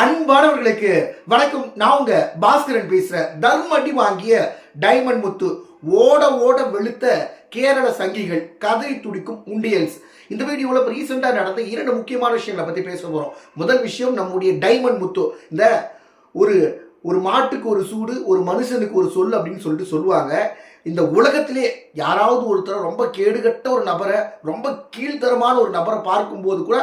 அன்பானவர்களுக்கு வணக்கம். நான் உங்க பாஸ்கரன் பேசுறேன் தர்ம அடி வாங்கிய டைமண்ட் முத்து. ஓட ஓட வெளுத்த கேரள சங்கிகள் கதறி துடிக்கும் உண்டியல்ஸ். இந்த வீடியோவில் இப்போ ரீசெண்டாக நடந்த இரண்டு முக்கியமான விஷயங்களை பற்றி பேச போகிறோம் முதல் விஷயம் நம்முடைய டைமண்ட் முத்து. இந்த ஒரு ஒரு மாட்டுக்கு ஒரு சூடு ஒரு மனுஷனுக்கு ஒரு சொல் அப்படின்னு சொல்லிட்டு சொல்லுவாங்க. இந்த உலகத்திலே யாராவது ஒருத்தர் ரொம்ப கேடுகட்ட ஒரு நபரை ரொம்ப கீழ்த்தரமான ஒரு நபரை பார்க்கும்போது கூட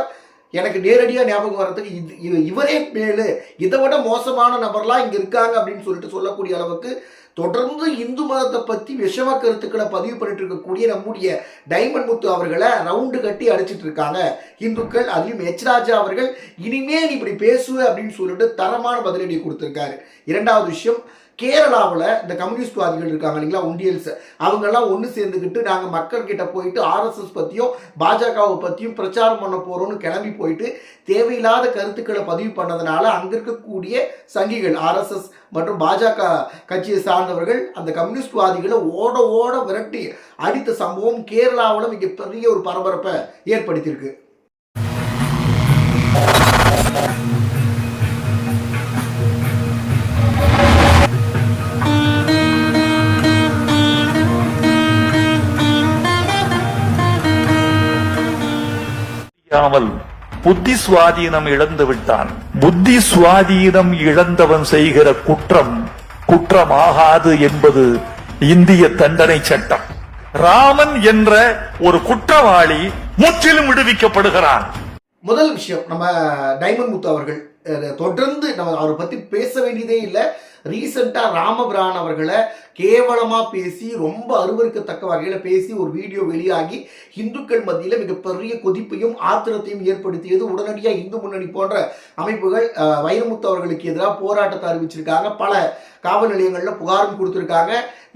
எனக்கு நேரடியாக ஞாபகம் வர்றதுக்கு இது இவ- இவரே மேலு. இதை விட மோசமான நபர்லாம் இங்கே இருக்காங்க அப்படின்னு சொல்லிட்டு சொல்லக்கூடிய அளவுக்கு தொடர்ந்து இந்து மதத்தை பற்றி விஷம கருத்துக்களை பதிவு பண்ணிட்டு இருக்கக்கூடிய நம்முடைய டைமண்ட் முத்து அவர்களை ரவுண்டு கட்டி அடிச்சிட்டு இருக்காங்க. இந்துக்கள் அதுலேயும் எச் ராஜா அவர்கள் இனிமேல் இப்படி பேசுவ அப்படின்னு சொல்லிட்டு தரமான பதிலடி கொடுத்துருக்காரு. இரண்டாவது விஷயம் கேரளாவில் இந்த கம்யூனிஸ்ட்வாதிகள் இருக்காங்க இல்லைங்களா ஒண்டியல்ஸ் அவங்கெல்லாம் ஒன்று சேர்ந்துக்கிட்டு நாங்கள் மக்கள்கிட்ட போயிட்டு ஆர்எஸ்எஸ் பற்றியும் பாஜகவை பற்றியும் பிரச்சாரம் பண்ண போகிறோம்னு கிளம்பி போயிட்டு தேவையில்லாத கருத்துக்களை பதிவு பண்ணதுனால அங்கே இருக்கக்கூடிய சங்கிகள் ஆர்எஸ்எஸ் மற்றும் பாஜக கட்சியை சார்ந்தவர்கள் அந்த கம்யூனிஸ்ட்வாதிகளை ஓட ஓட விரட்டி அடித்த சம்பவம் கேரளாவில் மிகப்பெரிய ஒரு பரபரப்பை ஏற்படுத்தியிருக்கு. தெரியாமல் புத்தி சுவாதீனம் இழந்து விட்டான் புத்தி சுவாதீனம் இழந்தவன் செய்கிற குற்றம் குற்றமாகாது என்பது இந்திய தண்டனை சட்டம். ராமன் என்ற ஒரு குற்றவாளி முற்றிலும் விடுவிக்கப்படுகிறான். முதல் விஷயம் நம்ம டைமண்ட் முத்து அவர்கள் தொடர்ந்து நம்ம அவரை பத்தி பேச வேண்டியதே இல்லை. ரீசெண்டாக ராமபிரான் அவர்களை கேவலமாக பேசி ரொம்ப அருவருக்கத்தக்க வகையில் பேசி ஒரு வீடியோ வெளியாகி இந்துக்கள் மத்தியில் மிகப்பெரிய கொதிப்பையும் ஆத்திரத்தையும் ஏற்படுத்தியது. உடனடியாக இந்து முன்னணி போன்ற அமைப்புகள் வைரமுத்து அவர்களுக்கு எதிராக போராட்டத்தை அறிவிச்சிருக்காங்க. பல காவல் நிலையங்களில் புகாரும் கொடுத்துருக்காங்க.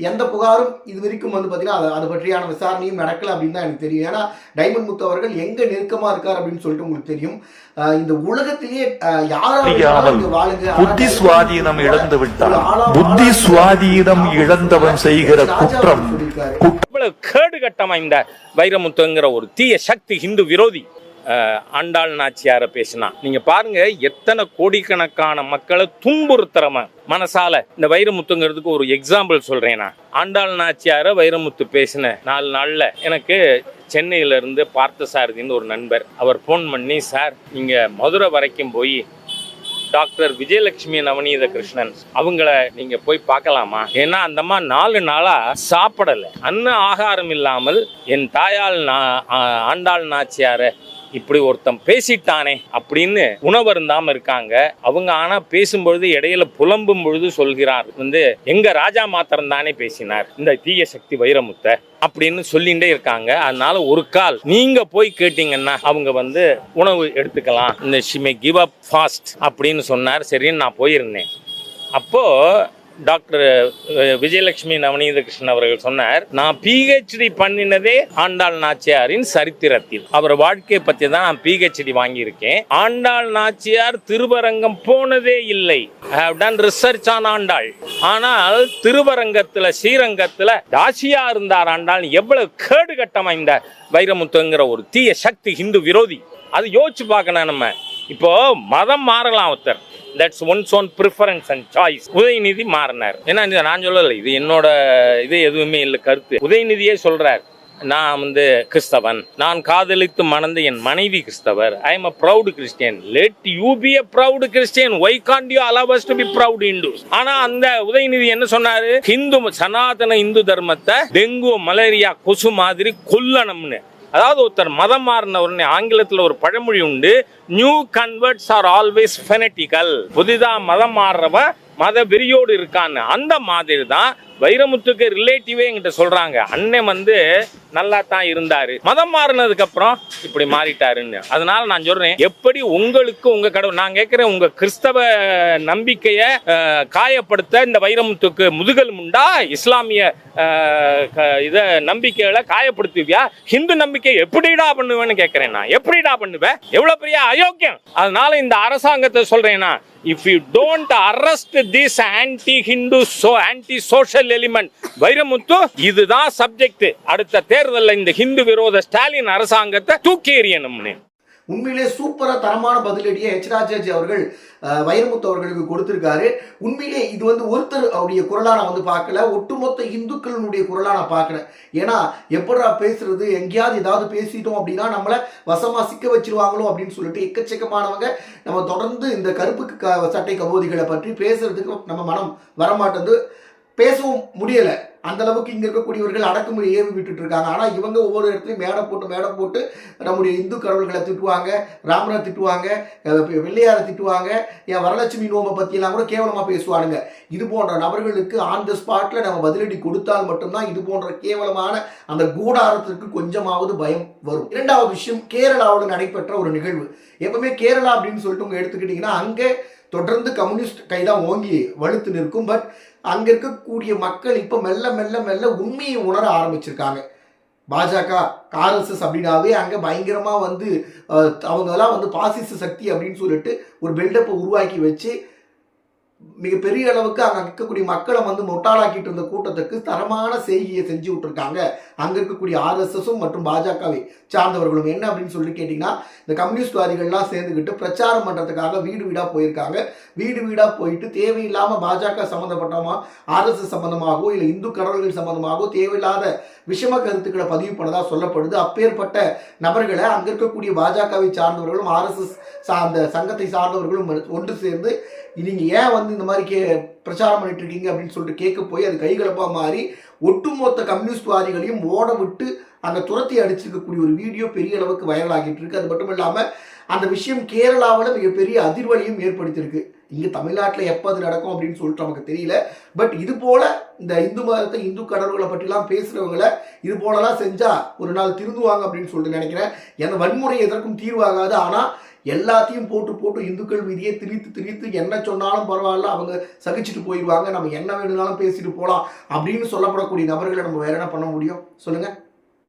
எந்த புகாரும் இது வரைக்கும் வந்து பார்த்தீங்கன்னா அது அது பற்றியான விசாரணையும் நடக்கல அப்படின்னு தான் எனக்கு தெரியும். ஏன்னா டைமண்ட் முத்து அவர்கள் எங்க நெருக்கமா இருக்கார் அப்படின்னு சொல்லிட்டு உங்களுக்கு தெரியும். இந்த உலகத்திலேயே யாராவது வாழுங்க புத்தி சுவாதீனம் இழந்து ஆளா- புத்தி சுவாதீனம் இழந்தவன் செய்கிற குற்றம். இவ்வளவு கேடு கட்டமா இந்த வைரமுத்துங்கிற ஒரு தீய சக்தி ஹிந்து விரோதி ஆண்டாள் நாச்சியார பேசினா. நீங்க பாருங்க எத்தனை கோடிக்கணக்கான மக்களை துன்புறுத்துறம மனசால இந்த வைரமுத்துங்கிறதுக்கு ஒரு எக்ஸாம்பிள் சொல்றேன் நான். ஆண்டாள் நாச்சியார வைரமுத்து பேசின நாலு நாள்ல எனக்கு சென்னையில இருந்து பார்த்தசாரதின்னு ஒரு நண்பர் அவர் ஃபோன் பண்ணி சார் நீங்க மதுரை வரைக்கும் போய் டாக்டர் விஜயலட்சுமி நவநீத கிருஷ்ணன் அவங்கள நீங்க போய் பார்க்கலாமா? ஏன்னா அந்த அம்மா நாலு நாளா சாப்பிடல. அன்ன ஆகாரம் இல்லாமல் என் தாயால் ஆண்டாள் நாச்சியார இப்படி ஒருத்தன் பேசிட்டானே அப்படின்னு உணவருந்தாம இருக்காங்க. அவங்க ஆனா பேசும்பொழுது இடையில புலம்பும் பொழுது சொல்கிறார். வந்து எங்க ராஜா மாத்திரம் தானே பேசினார். இந்த தீய சக்தி வைரமுத்த அப்படின்னு சொல்லிகிட்டே இருக்காங்க. அதனால ஒரு கால் நீங்க போய் கேட்டீங்கன்னா அவங்க வந்து உணவு எடுத்துக்கலாம். இந்த ஷிமே கிவ் அப் ஃபாஸ்ட் அப்படின்னு சொன்னார். சரின்னு நான் போயிருந்தேன். அப்போ டாக்டர் விஜயலட்சுமி நவநீதகிருஷ்ணன் அவர்கள் சொன்னார் நான் பிஹெச்டி பண்ணினதே ஆண்டாள் நாச்சியாரின் சரித்திரத்தில். அவர் வாழ்க்கையை பற்றி தான் நான் பிஹெச்டி வாங்கியிருக்கேன். ஆண்டாள் நாச்சியார் திருவரங்கம் போனதே இல்லை. How done research on Andal. ஆனால் திருவரங்கத்தில் ஸ்ரீரங்கத்தில் தாசியா இருந்தார் ஆண்டாள் எவ்வளவு கேடு கட்டமா இந்த வைரமுத்துங்கிற ஒரு தீய சக்தி ஹிந்து விரோதி. அது யோசிச்சு பார்க்கணும் நம்ம. இப்போ மதம் மாறலாம் ஒருத்தர். That's one's own preference and choice Udhayanidhi மாறினார். ஏன்னா நான் சொல்லலை. இது என்னோட இது எதுவுமே இல்லை கருத்து. உதயநிதியே சொல்றார் நான் வந்து கிறிஸ்தவன். நான் காதலித்து மணந்த என் மனைவி கிறிஸ்தவர். I am a proud Christian let you be a proud Christian why can't you allow us to be proud Hindus ஆனா அந்த உதயநிதி என்ன சொன்னாரு? ஹிந்து சனாதன இந்து தர்மத்தை டெங்கு மலேரியா கொசு மாதிரி கொல்லணும்னு. அதாவது ஒருத்தர் மதம் மாறின ஆங்கிலத்தில் ஒரு பழமொழி உண்டு new converts are always fanatical புதிதாக மதம் மாறுறவன் மத வெறியோடு இருக்கான்னு. அந்த மாதிரி தான் வைரமுத்துக்கு ரிலேட்டிவே என்கிட்ட சொல்றாங்க. அண்ணன் வந்து நல்லா தான் இருந்தாரு. மதம் மாறினதுக்கு அப்புறம் இப்படி மாறிட்டாருன்னு. அதனால நான் சொல்றேன் எப்படி உங்களுக்கு உங்க கடவுள் நான் கேட்கிறேன் உங்க கிறிஸ்தவ நம்பிக்கைய காயப்படுத்த இந்த வைரமுத்துக்கு முதுகல் முண்டா? இஸ்லாமிய இதை இத நம்பிக்கைகளை காயப்படுத்துவியா? ஹிந்து நம்பிக்கை எப்படிடா பண்ணுவேன்னு கேட்கிறேன் நான். எப்படிடா பண்ணுவேன் எவ்வளவு பெரிய அயோக்கியம். அதனால இந்த அரசாங்கத்தை சொல்றேன்னா if you don't arrest this anti Hindu so anti element Vairamuthu இதுதான் சப்ஜெக்ட் அடுத்த தேர்தலில் இந்த ஹிந்து விரோத ஸ்டாலின் அரசாங்கத்தை தூக்கி எறியணும்னு. உண்மையிலே சூப்பரா தரமான பதிலடியை ஹெச் ராஜாஜி அவர்கள் வைரமுத்து அவர்களுக்கு கொடுத்திருக்காரு. உண்மையிலே இது வந்து ஒருத்தர் அவருடைய குரலான நான் வந்து பார்க்கல. ஒட்டுமொத்த இந்துக்களினுடைய குரலான நான் ஏன்னா எப்படா பேசுறது? எங்கேயாவது ஏதாவது பேசிட்டோம் அப்படின்னா நம்மளை வசமா சிக்க வச்சிருவாங்களோ அப்படின்னு சொல்லிட்டு எக்கச்சக்கமானவங்க நம்ம தொடர்ந்து இந்த கருப்பு சட்டை கபோதிகளை பற்றி பேசுறதுக்கு நம்ம மனம் வரமாட்டேது பேசவும் முடியல. அந்த அளவுக்கு இங்க இருக்கக்கூடியவர்கள் அடக்குமுறை ஏவி விட்டுட்டு இருக்காங்க ஆனா இவங்க ஒவ்வொரு இடத்துலையும் மேடை போட்டு மேடை போட்டு நம்முடைய இந்து கடவுள்களை திட்டுவாங்க ராமரை திட்டுவாங்க வெள்ளையாரை திட்டுவாங்க என் வரலட்சுமி நோமை பத்தியெல்லாம் கூட கேவலமா பேசுவானுங்க. இது போன்ற நபர்களுக்கு ஆன் த ஸ்பாட்ல நம்ம பதிலடி கொடுத்தால் மட்டும்தான் இது போன்ற கேவலமான அந்த கூடாரத்திற்கு கொஞ்சமாவது பயம் வரும். இரண்டாவது விஷயம் கேரளாவில் நடைபெற்ற ஒரு நிகழ்வு. எப்பவுமே கேரளா அப்படின்னு சொல்லிட்டு உங்க எடுத்துக்கிட்டீங்கன்னா அங்கே தொடர்ந்து கம்யூனிஸ்ட் கைதான் ஓங்கி வலுத்து நிற்கும் பட் அங்கே இருக்கக்கூடிய மக்கள் இப்போ மெல்ல மெல்ல மெல்ல உண்மையை உணர ஆரம்பிச்சிருக்காங்க. பாஜக ஆர்எஸ்எஸ் அப்படின்னாவே அங்கே பயங்கரமாக வந்து அவங்கெல்லாம் வந்து பாசிச சக்தி அப்படின்னு சொல்லிட்டு ஒரு பில்டப்பை உருவாக்கி வச்சு மிகப்பெரிய அளவுக்கு அங்கே இருக்கக்கூடிய மக்களை வந்து முட்டாளாக்கிட்டு இருந்த கூட்டத்துக்கு தரமான செய்தியை செஞ்சு விட்டுருக்காங்க. அங்கே இருக்கக்கூடிய ஆர்எஸ்எஸும் மற்றும் பாஜகவை சார்ந்தவர்களும். என்ன அப்படின்னு சொல்லி கேட்டிங்கன்னா இந்த கம்யூனிஸ்ட்வாதிகள்லாம் சேர்ந்துக்கிட்டு பிரச்சாரம் பண்ணுறதுக்காக வீடு வீடாக போயிருக்காங்க. வீடு வீடாக போயிட்டு தேவையில்லாமல் பாஜக சம்மந்தப்பட்டமா ஆர்எஸ்எஸ் சம்மந்தமாகவோ இல்லை இந்து கடவுள்கள் சம்மந்தமாகவோ தேவையில்லாத விஷம கருத்துக்களை பதிவு பண்ணதாக சொல்லப்படுது. அப்பேற்பட்ட நபர்களை அங்கே இருக்கக்கூடிய பாஜகவை சார்ந்தவர்களும் ஆர்எஸ்எஸ் சார்ந்த சங்கத்தை சார்ந்தவர்களும் ஒன்று சேர்ந்து நீங்கள் ஏன் வந்து வந்து இந்த மாதிரி கே பிரச்சாரம் பண்ணிட்டு இருக்கீங்க அப்படின்னு சொல்லிட்டு கேட்க போய் அது கைகலப்பாக மாறி ஒட்டுமொத்த கம்யூனிஸ்ட்வாதிகளையும் ஓட விட்டு அந்த துரத்தி அடிச்சிருக்கக்கூடிய ஒரு வீடியோ பெரிய அளவுக்கு வைரல் ஆகிட்டு இருக்கு அது மட்டும் இல்லாமல் அந்த விஷயம் கேரளாவில் மிகப்பெரிய அதிர்வலையும் ஏற்படுத்தியிருக்கு. இங்கே தமிழ்நாட்டில் எப்போ அது நடக்கும் அப்படின்னு சொல்லிட்டு நமக்கு தெரியல. பட் இது போல இந்த இந்து மதத்தை இந்து கடவுள்களை பற்றிலாம் பேசுகிறவங்கள இது போலலாம் செஞ்சா ஒரு நாள் திருந்துவாங்க அப்படின்னு சொல்லிட்டு நினைக்கிறேன். எந்த வன்முறை எதற்கும் தீர்வாகாது. ஆனால் எல்லாத்தையும் போட்டு போட்டு இந்துக்கள் மீதியே திணித்து திணித்து என்ன சொன்னாலும் பரவாயில்ல அவங்க சகிச்சுட்டு போயிடுவாங்க. நம்ம என்ன வேணும்னாலும் பேசிட்டு போகலாம் அப்படின்னு சொல்லப்படக்கூடிய நபர்களை நம்ம வேற என்ன பண்ண முடியும்? சொல்லுங்கள்